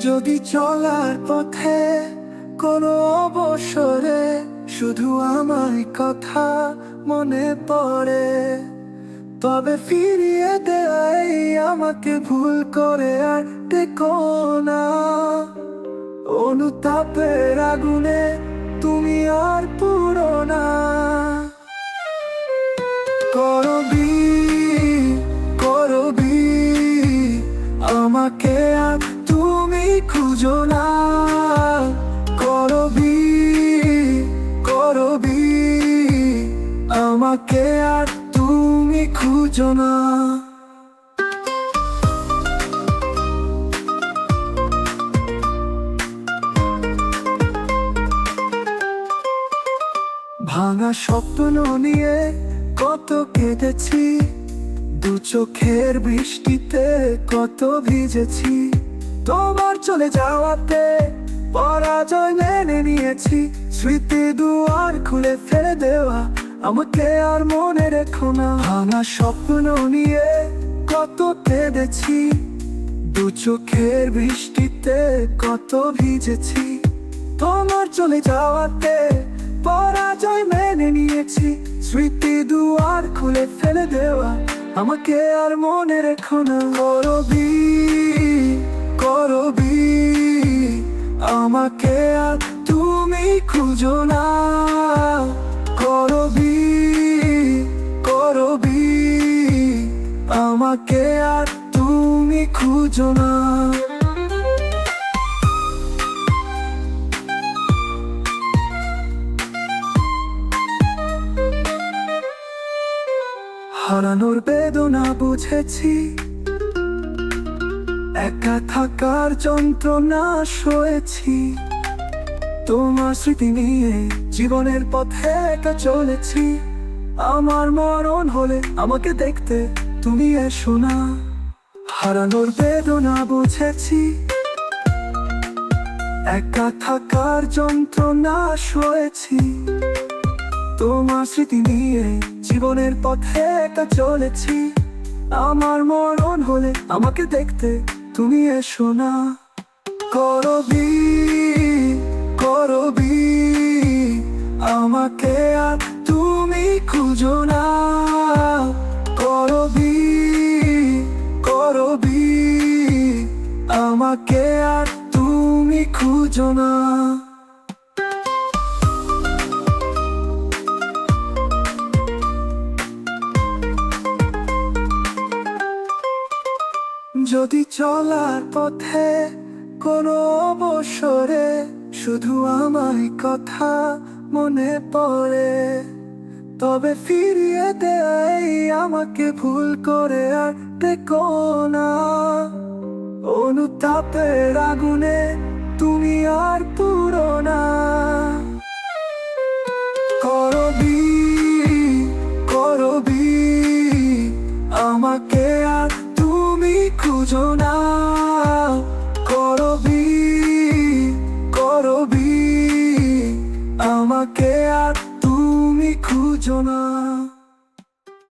যদি চলার পথে কোনো অবসরে শুধু আমার কথা মনে পড়ে, তবে ফিরিয়ে দেয় আমাকে ভুল করে আর দেখো না। অনুতাপের আগুনে আমাকে আর তুমি খুঁজো না। ভাঙা স্বপ্ন নিয়ে কত কেঁদেছি, দু চোখের বৃষ্টিতে কত ভিজেছি। তোমার চলে যাওয়াতে পরাজয় মেনে নিয়েছি, স্মৃতি দুয়ার খুলে ফেলে দেওয়া আমাকে আর মনে রেখো না। ভাঙা স্বপ্ন নিয়ে কত কেঁদেছি। দু চোখের বৃষ্টিতে কত ভিজেছি। তোমার চলে যাওয়াতে পরাজয় মেনে নিয়েছি। স্মৃতি দুয়ার খুলে ফেলে দেওয়া, আমাকে আর মনে রেখো না। করবি করবি, আমাকে আর তুমি খুঁজো না। আমাকে আর তুমি খুঁজো না। হারানোর বেদনা বুঝেছি। একা থাকার যন্ত্রণা সয়েছি। তোমার স্মৃতি নিয়ে জীবনের পথে একা চলেছি। আমার মরণ হলে আমাকে দেখতে তুমি এসো না, হারানোর বেদনা বুঝেছি। একা থাকার যন্ত্রণা সয়েছি। তোমার স্মৃতি নিয়ে জীবনের পথে একা চলেছি। আমার মরণ হলে আমাকে দেখতে তুমি এসো না। করবি করবি আমাকে আর তুমি খুঁজো না। করবি আমাকে আর তুমি খুঁজো না। যদি চলার পথে কোনো অবসরে শুধু আমায় কথা মনে পড়ে তবে ফিরিয়ে দেয় আমাকে ভুল করে আর দেখো না। অনুতাপের আগুনে তুমি আর পুরো না। করবি করবি আমাকে আর তুমি খুঁজো না। করবি করবি আমাকে আর 酒呢？